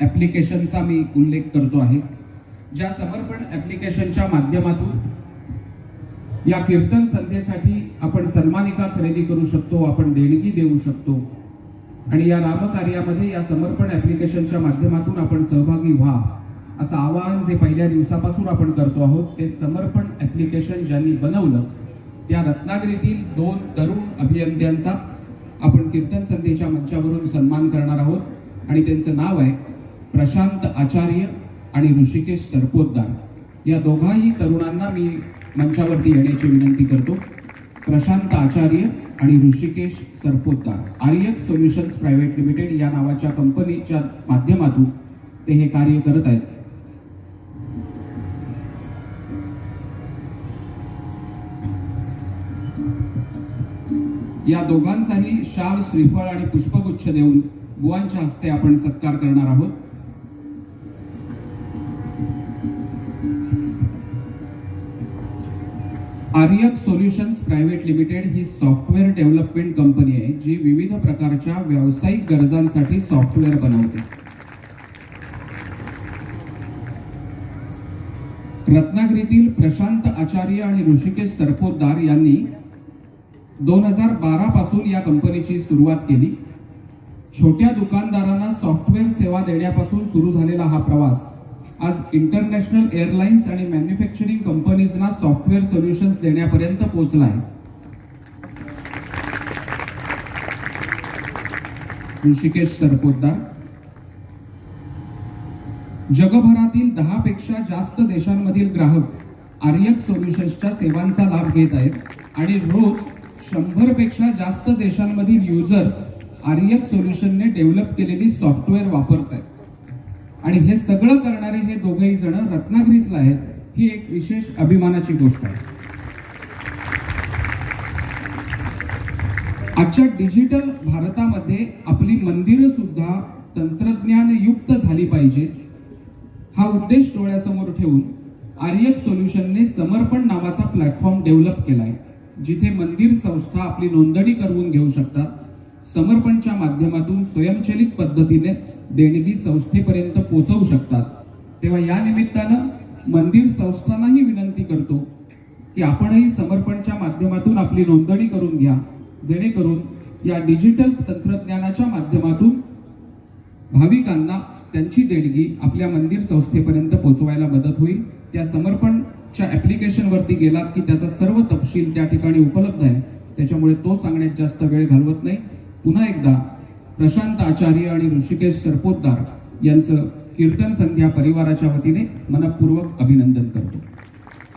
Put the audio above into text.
ॲप्लिकेशनचा मी उल्लेख करतो आहे. ज्या समर्पण ॲप्लिकेशनच्या माध्यमातून या कीर्तन संध्येसाठी आपण सन्मानिका खरेदी करू शकतो आपण देणगी देऊ शकतो. आणि या रामकार्यामध्ये या समर्पण ॲप्लिकेशनच्या माध्यमातून आपण सहभागी व्हा असं आवाहन जे पहिल्या दिवसापासून आपण करतो आहोत ते समर्पण ॲप्लिकेशन ज्यांनी बनवलं त्या रत्नागिरीतील दोन तरुण अभियंत्यांचा आपण कीर्तन संध्येच्या मंचावरून सन्मान करणार आहोत. आणि त्यांचं नाव आहे प्रशांत आचार्य आणि ऋषिकेश सरपोतदार. या दोघाही तरुणांना मी मंचावरती येण्याची विनंती करतो. प्रशांत आचार्य आणि Hrishikesh Sarpotdar. Aaryak solutions private limited या नावाच्या कंपनीच्या माध्यमातून ते हे कार्य करत आहेत. या दोघांचाही शाल श्रीफळ आणि पुष्पगुच्छ देऊन बुवांच्या हस्ते आपण सत्कार करणार आहोत. आर्यक सोल्युशन्स प्रायव्हेट लिमिटेड ही सॉफ्टवेअर डेव्हलपमेंट कंपनी आहे जी विविध प्रकारच्या व्यावसायिक गरजांसाठी सॉफ्टवेअर बनवते. रत्नागिरीतील प्रशांत आचार्य आणि ऋषिकेश सरपोतदार यांनी दोन हजार बारा पासून या कंपनीची सुरुवात केली. छोट्या दुकानदारांना सॉफ्टवेअर सेवा देण्यापासून सुरू झालेला हा प्रवास आज इंटरनॅशनल एअरलाइन्स आणि मॅन्युफॅक्चरिंग कंपनीजना सॉफ्टवेअर सोल्युशन्स देण्यापर्यंत पोहोचला आहे ऋषिकेश सरपोतदार. जगभरातील दहा पेक्षा जास्त देशांमधील ग्राहक आर्यक सोल्युशन्सच्या सेवांचा लाभ घेत आहेत आणि रोज शंभरपेक्षा जास्त देशांमधील युजर्स आर्यक सोल्युशनने डेव्हलप केलेली सॉफ्टवेअर वापरत आहेत आणि हे सगळं करणारे हे दोघेही जण रत्नागिरीतलं आहेत ही एक विशेष अभिमानाची गोष्ट आहे. आजच्या डिजिटल भारतामध्ये आपली मंदिरं सुद्धा तंत्रज्ञानयुक्त झाली पाहिजेत. हा उद्देश डोळ्यासमोर ठेवून आर्यक सोल्युशनने समर्पण नावाचा प्लॅटफॉर्म डेव्हलप केलाय जिथे मंदिर संस्था आपली नोंदणी करून घेऊ शकतात समर्पणच्या माध्यमातून स्वयंचलित पद्धतीने देणगी संस्थेपर्यंत पोहोचवू शकतात. तेव्हा या निमित्तानं मंदिर संस्थांनाही विनंती करतो की आपणही समर्पणच्या माध्यमातून आपली नोंदणी करून घ्या. जेणेकरून या डिजिटल तंत्रज्ञानाच्या माध्यमातून भाविकांना त्यांची देणगी आपल्या मंदिर संस्थेपर्यंत पोहोचवायला मदत होईल. त्या समर्पणच्या ॲप्लिकेशनवरती गेलात की त्याचा सर्व तपशील त्या ठिकाणी उपलब्ध आहे. त्याच्यामुळे तो सांगण्यात जास्त वेळ घालवत नाही. पुन्हा एकदा प्रशांत आचार्य आणि ऋषिकेश सरपोतदार यांचं कीर्तन संध्या परिवाराच्या वतीने मनपूर्वक अभिनंदन करतो.